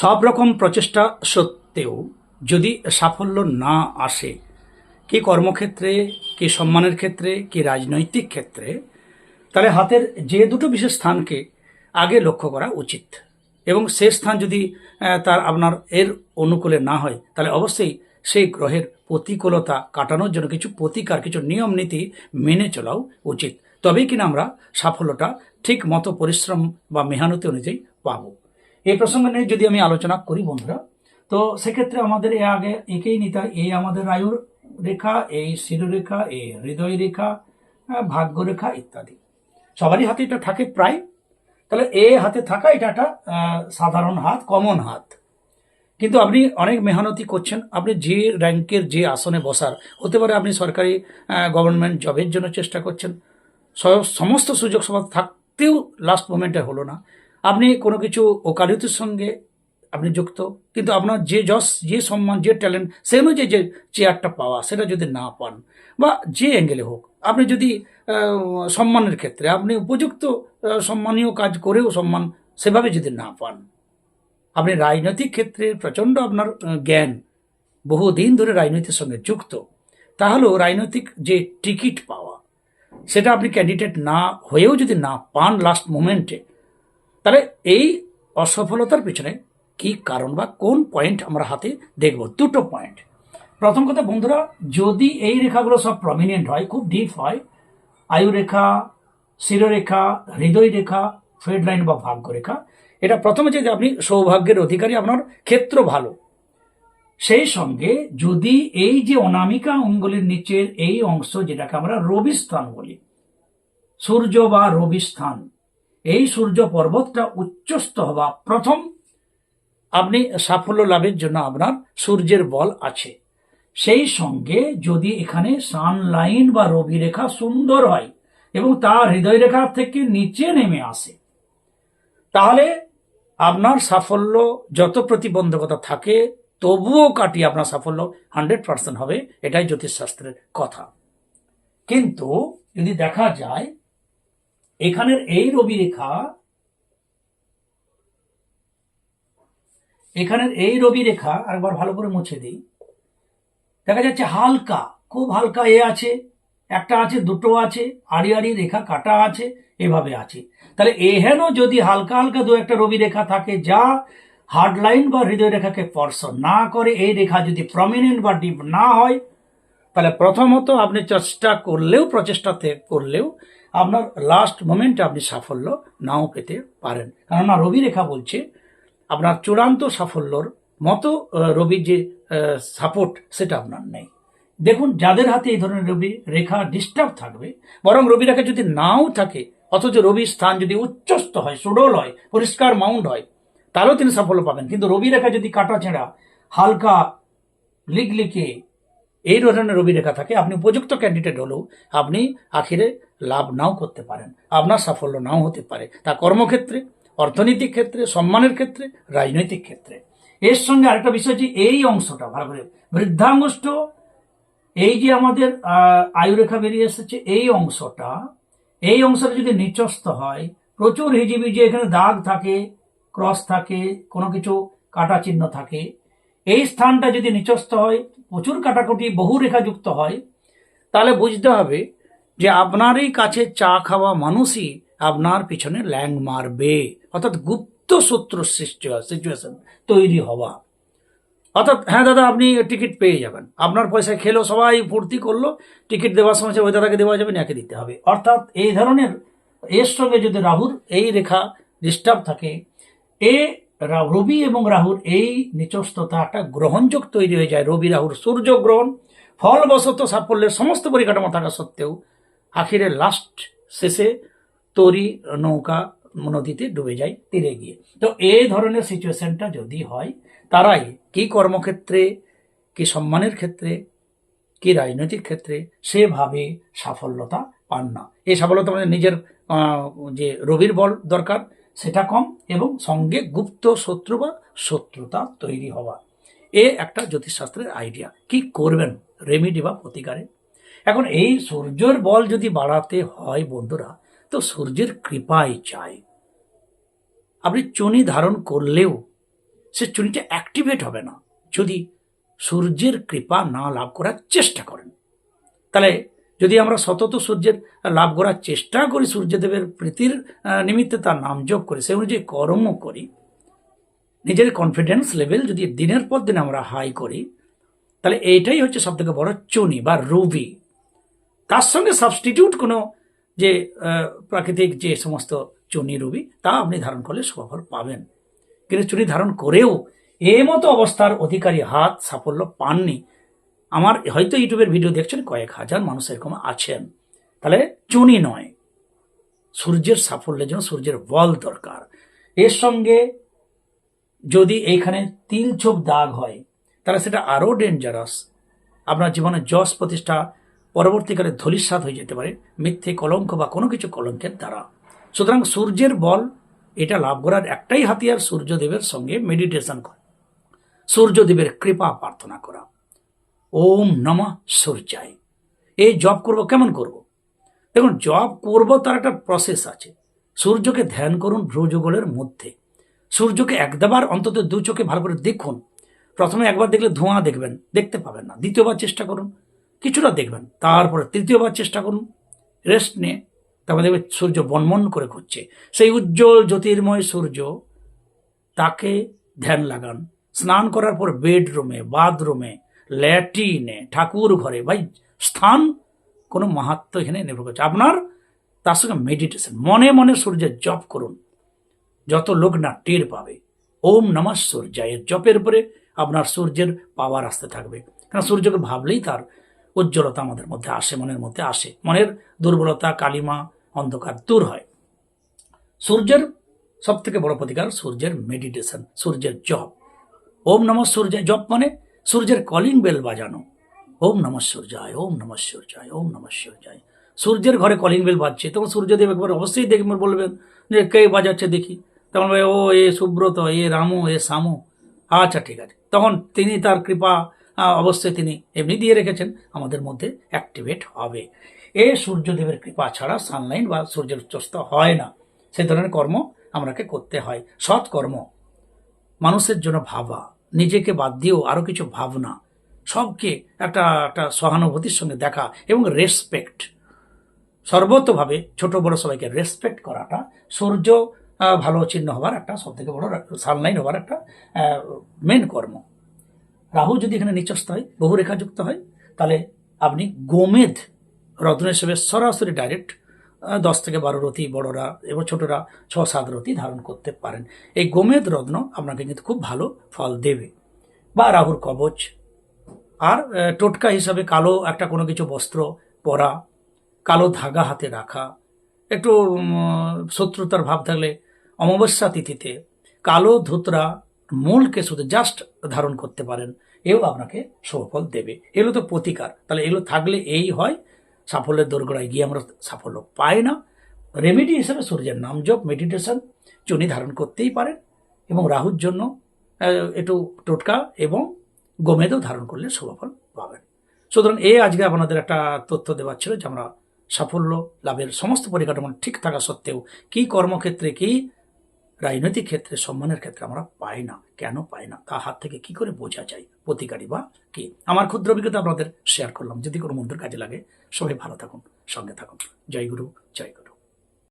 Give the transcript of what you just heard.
সব রকম প্রচেষ্টা সত্ত্বেও যদি সাফল্য না আসে, কি কর্মক্ষেত্রে, কি সম্মানের ক্ষেত্রে, কি রাজনৈতিক ক্ষেত্রে, তাহলে হাতের যে দুটো বিশেষ স্থানকে আগে লক্ষ্য করা উচিত। এবং সে স্থান যদি তার আপনার এর অনুকূলে না হয়, তাহলে অবশ্যই সেই গ্রহের প্রতিকূলতা কাটানোর জন্য কিছু প্রতিকার, কিছু নিয়ম নীতি মেনে চলাও উচিত। তবেই কিনা আমরা সাফল্যটা ঠিক মতো পরিশ্রম বা মেহানতি অনুযায়ী পাবো। এই প্রসঙ্গে নিয়ে যদি আমি আলোচনা করি বন্ধুরা তো সেক্ষেত্রে আমাদের এ আগে একেই নিতে এই আমাদের আয়ুর রেখা এই শিরোরেখা এই হৃদয় রেখা আহ, ভাগ্য রেখা ইত্যাদি। সবারই হাতে এটা থাকে প্রায়। তাহলে এ হাতে থাকা এটা একটা সাধারণ হাত কমন হাত। কিন্তু আপনি অনেক মেহনতি করছেন আপনি যে র্যাঙ্কের যে আসনে বসার হতে পারে আপনি সরকারি গভর্নমেন্ট জবের জন্য চেষ্টা করছেন সমস্ত সুযোগ সুবিধা থাকতেও লাস্ট মোমেন্টে হলো না। আপনি কোনো কিছু ওকালতির সঙ্গে আপনি যুক্ত, কিন্তু আপনার যে যশ, যে সম্মান, যে ট্যালেন্ট সে অনুযায়ী যে চেয়ারটা পাওয়া, সেটা যদি না পান, বা যে অ্যাঙ্গেলে হোক, আপনি যদি সম্মানের ক্ষেত্রে আপনি উপযুক্ত সম্মানীয় কাজ করেও সম্মান সেভাবে যদি না পান, আপনি রাজনৈতিক ক্ষেত্রে প্রচণ্ড আপনার জ্ঞান, বহুদিন ধরে রাজনীতির সঙ্গে যুক্ত, তাহলেও রাজনৈতিক যে টিকিট পাওয়া, সেটা আপনি ক্যান্ডিডেট না হয়েও যদি না পান লাস্ট মোমেন্টে তাহলে এই অসফলতার পিছনে কি কারণ বা কোন পয়েন্ট আমরা হাতে দেখব? দুটো পয়েন্ট প্রথম কথা, বন্ধুরা, যদি এই রেখাগুলো সব প্রমিনেন্ট হয়, খুব ডিপ হয়, আয়ু রেখা শিরোরেখা হৃদয় রেখা ফেড লাইন বা ভাগ্য রেখা, এটা প্রথমে যে আপনি সৌভাগ্যের অধিকারী, আপনার ক্ষেত্র ভালো। সেই সঙ্গে যদি এই যে অনামিকা অঙ্গুলির নিচের এই অংশ, যেটাকে আমরা রবি স্থান বলি, সূর্য বা রবি স্থান এই সূর্য পর্বতটা উচ্চস্থ হওয়া প্রথম। আপনি সাফল্য লাভের জন্য আপনার সূর্যের বল আছে। সেই সঙ্গে যদি এখানে সানলাইন বা রবি রেখা সুন্দর হয় এবং তার হৃদয় রেখা থেকে নিচে নেমে আসে, তাহলে আপনার সাফল্য যত প্রতিবন্ধকতা থাকে, তবুও কাটিয়ে আপনার সাফল্য হান্ড্রেড পার্সেন্ট হবে। এটাই জ্যোতিষশাস্ত্রের কথা। কিন্তু যদি দেখা যায় এখানের এই রবি রেখা, এখানের এই রবি রেখা একবার ভালো করে মুছে দিই। দেখা যাচ্ছে হালকা, খুব হালকা এ আছে, একটা আছে, দুটো আছে, আড়ি আড়ি রেখা কাটা আছে, এভাবে আছে। তাহলে এহেন যদি হালকা হালকা দু একটা রবি রেখা থাকে যা হার্ড লাইন বা হৃদয় রেখাকে স্পর্শ না করে, এই রেখা যদি প্রমিনেন্ট বা ডিপ না হয় তাহলে প্রথমত আপনি চেষ্টা করলেও, প্রচেষ্টাতে করলেও আপনার লাস্ট মোমেন্টে আপনি সাফল্য নাও পেতে পারেন। কেননা রবি রেখা বলছে, আপনার চূড়ান্ত সাফল্যর মতো রবির যে সাপোর্ট সেটা আপনার নেই। দেখুন, যাদের হাতে এই ধরনের রবি রেখা ডিস্টার্ব থাকবে, বরং রবি রেখা যদি নাও থাকে, অথচ রবির স্থান যদি উচ্চস্থ হয়, সুডল হয়, পরিষ্কার মাউন্ট হয়, তাহলেও তিনি সাফল্য পাবেন। কিন্তু রবি রেখা যদি কাটা ছেঁড়া হালকা লিকলিকে এই ধরনের রবি রেখা থাকে, আপনি উপযুক্ত ক্যান্ডিডেট হলেও আপনি আখিরে লাভ নাও করতে পারেন, আপনার সাফল্য নাও হতে পারে। তা কর্মক্ষেত্রে, অর্থনৈতিক ক্ষেত্রে, সম্মানের ক্ষেত্রে, রাজনৈতিক ক্ষেত্রে। এর সঙ্গে আরেকটা বিষয় যে এই অংশটা, ভালো করে। বৃদ্ধাঙ্গুষ্ঠ, এই যে আমাদের আয়ুরেখা বেরিয়ে এসেছে, এই অংশটা এই অংশটা যদি নিচস্থ হয়, প্রচুর হিজিবিজি, এখানে দাগ থাকে, ক্রস থাকে, কোনো কিছু কাটা চিহ্ন থাকে এই স্থানটা যদি নিচস্থ হয়, প্রচুর কাটাকুটি, বহু রেখাযুক্ত হয়, তাহলে বুঝতে হবে যে আপনারই কাছে চা খাওয়া মানুষই আপনার পিছনে ল্যাং মারবে। অর্থাৎ গুপ্ত শত্রু সৃষ্টি সিচুয়েশন তৈরি হওয়া। অর্থাৎ হ্যাঁ দাদা, আপনি টিকিট পেয়ে যাবেন। আপনার পয়সা খেলো, সবাই ফুর্তি করল, টিকিট দেওয়ার সময় ওই দাদাকে দেওয়া যাবে একে দিতে হবে। অর্থাৎ এই ধরনের, এর সঙ্গে যদি রাহুর এই রেখা ডিস্টার্ব থাকে, এ রবি এবং রাহুর এই নিচস্থতা একটা গ্রহণযোগ তৈরি হয়ে যায়। রবি, রাহুর সূর্য গ্রহণ, ফলবশত সাফল্যের সমস্ত পরিকাঠামো থাকা সত্ত্বেও আখিরে লাস্ট শেষে তরি নৌকা নদীতে ডুবে যায়, তীরে গিয়ে। তো এই ধরনের সিচুয়েশনটা যদি হয়, তারাই কি কর্মক্ষেত্রে, কি সম্মানের ক্ষেত্রে, কি রাজনৈতিক ক্ষেত্রে সেভাবে সাফল্যতা পান না। এই সাফল্যতা মানে নিজের যে রবির বল দরকার সেটা কম এবং সঙ্গে গুপ্ত শত্রু বা শত্রুতা তৈরি হওয়া। এ একটা জ্যোতিষশাস্ত্রের আইডিয়া কি করবেন? রেমিডি বা প্রতিকারে। এখন এই সূর্যের বল যদি বাড়াতে হয় বন্ধুরা, তো সূর্যের কৃপাই চাই। আপনি চুনি ধারণ করলেও সে চুনিটা অ্যাক্টিভেট হবে না। যদি সূর্যের কৃপা না লাভ করার চেষ্টা করেন, তাহলে যদি আমরা সতত সূর্যের লাভ করার চেষ্টা করি, সূর্যদেবের প্রীতির নিমিত্তে তার নাম যোগ করি সে অনুযায়ী কর্ম করি, নিজের কনফিডেন্স লেভেল যদি দিনের পর দিন আমরা হাই করি, তাহলে এইটাই হচ্ছে সব থেকে বড় চুনি বা রুবি। তার সঙ্গে সাবস্টিটিউট কোনো যে প্রাকৃতিক যে সমস্ত চুনি রুবি, তা আপনি ধারণ করলে সুফল পাবেন। কিন্তু চুনি ধারণ করেও এ মতো অবস্থার অধিকারী হাত সাফল্য পাননি। আমার হয়তো ইউটিউবের ভিডিও দেখছেন কয়েক হাজার মানুষ এরকম আছেন। তাহলে চুনি নয়। সূর্যের সাফল্যের জন্য সূর্যের বল দরকার। এর সঙ্গে যদি এইখানে তিল ছোপ দাগ হয়, তাহলে সেটা আরও ডেঞ্জারাস আপনার জীবনে যশ প্রতিষ্ঠা পরবর্তীকালে ধলিস্বাদ হয়ে যেতে পারে, মিথ্যে কলঙ্ক বা কোনো কিছু কলঙ্কের দ্বারা। সুতরাং সূর্যের বল, এটা লাভ করার একটাই হাতিয়ার সূর্যদেবের সঙ্গে মেডিটেশন করা। সূর্যদেবের কৃপা প্রার্থনা করা। ওম নমঃ সূর্যায়। এই জব করব, কেমন করব? দেখুন জব করব, তার একটা প্রসেস আছে। সূর্যকে ধ্যান করুন ভ্রযুগলের মধ্যে। সূর্যকে একদাবার অন্তত দু চোখে ভালো করে দেখুন। প্রথমে একবার দেখলে ধোঁয়া দেখবেন, দেখতে পাবেন না। দ্বিতীয়বার চেষ্টা করুন, কিছুটা দেখবেন। তারপরে তৃতীয়বার চেষ্টা করুন রেস্ট নিয়ে। তারপরে দেখবেন সূর্য বনমন করে ঘুরছে সেই উজ্জ্বল জ্যোতির্ময় সূর্য তাকে ধ্যান লাগান। স্নান করার পর বেডরুমে বাথরুমে ল্যাট্রিনে ঠাকুর ঘরে, ভাই, স্থান কোনো মাহাত্ম এখানে নির্ভর করছে আপনার তার সঙ্গে মেডিটেশন মনে মনে সূর্যের জপ করুন। যত লোক না টের পাবে, ওম নমঃ সূর্যায়ের জপের পরে আপনার সূর্যের পাওয়ার আসতে থাকবে। কারণ সূর্যকে ভাবলেই তার উজ্জ্বলতা আমাদের মধ্যে আসে, মনের মধ্যে আসে। মনের দুর্বলতা, কালিমা, অন্ধকার দূর হয়। সূর্যের সব থেকে বড় প্রতিকার সূর্যের মেডিটেশন সূর্যের জপ। ওম নমঃ সূর্য জপ মানে সূর্যের কলিং বেল বাজানো। ওম নমঃ সূর্যায়, ওম নমঃ সূর্যায়, ওম নমঃ সূর্যায়। সূর্যের ঘরে কলিং বেল বাজছে, তখন সূর্যদেব একবার অবশ্যই দেখবেন বলবেন যে কে বাজাচ্ছে দেখি। তখন ভাই ও এ সুব্রত, এ রামু, এ সামু আচ্ছা ঠিক আছে। তখন তিনি তার কৃপা অবশ্যই তিনি এমনি দিয়ে রেখেছেন, আমাদের মধ্যে অ্যাক্টিভেট হবে। এ সূর্যদেবের কৃপা ছাড়া সানলাইন বা সূর্যের উচ্চস্ত হয় না। সেই ধরনের কর্ম আমাকে করতে হয়। সৎ কর্ম মানুষের জন্য ভাবা। নিজেকে বাদ দিয়েও আরও কিছু ভাবনা, সবকে একটা একটা সহানুভূতির সঙ্গে দেখা এবং রেসপেক্ট সর্বতভাবে ছোট বড় সবাইকে রেসপেক্ট করাটা সূর্য ভালো চিহ্ন হওয়ার একটা সব থেকে বড় সানলাইন হওয়ার একটা মেন কর্ম। রাহু যদি এখানে নিচস্ত হয়, বহু রেখাযুক্ত হয়, তাহলে আপনি গোমেদ রত্ন হিসেবে সরাসরি ডাইরেক্ট দশ থেকে বারো রতি বড়রা এবং ছোটরা ছ, সাত রতি ধারণ করতে পারেন। এই গোমেদ রত্ন আপনাকে কিন্তু খুব ভালো ফল দেবে। বা রাহুর কবচ, আর টোটকা হিসাবে কালো একটা কোনো কিছু বস্ত্র পরা, কালো ধাগা হাতে রাখা, একটু শত্রুতার ভাব থাকলে অমাবস্যা তিথিতে কালো ধুতরা মূলকে শুধু জাস্ট ধারণ করতে পারেন। এও আপনাকে সুফল দেবে। এগুলো তো প্রতিকার, তাহলে এগুলো থাকলে এই হয় সাফল্যের দোরগোড়ায় গিয়ে আমরা সাফল্য পাই না। রেমেডি হিসেবে সূর্যের নাম জপ মেডিটেশন চুনি ধারণ করতেই পারেন এবং রাহুর জন্য একটু টোটকা এবং গোমেদও ধারণ করলে শুভফল পাবেন। সুতরাং এ আজকে আপনাদের একটা তথ্য দেওয়ার ছিল যে আমরা সাফল্য লাভের সমস্ত পরিকাঠামো ঠিক থাকা সত্ত্বেও কি কর্মক্ষেত্রে কি রাজনৈতিক ক্ষেত্রে, সম্মানের ক্ষেত্রে আমরা পাই না। কেন পাই না? তা হাত থেকে কি করে বোঝা যায়? প্রতিকারী বা কি? আমার ক্ষুদ্র অভিজ্ঞতা আপনাদের শেয়ার করলাম। যদি কোনো মন্দির কাজে লাগে, সবাই ভালো থাকুন, সঙ্গে থাকুন। জয় গুরু জয় গুরু।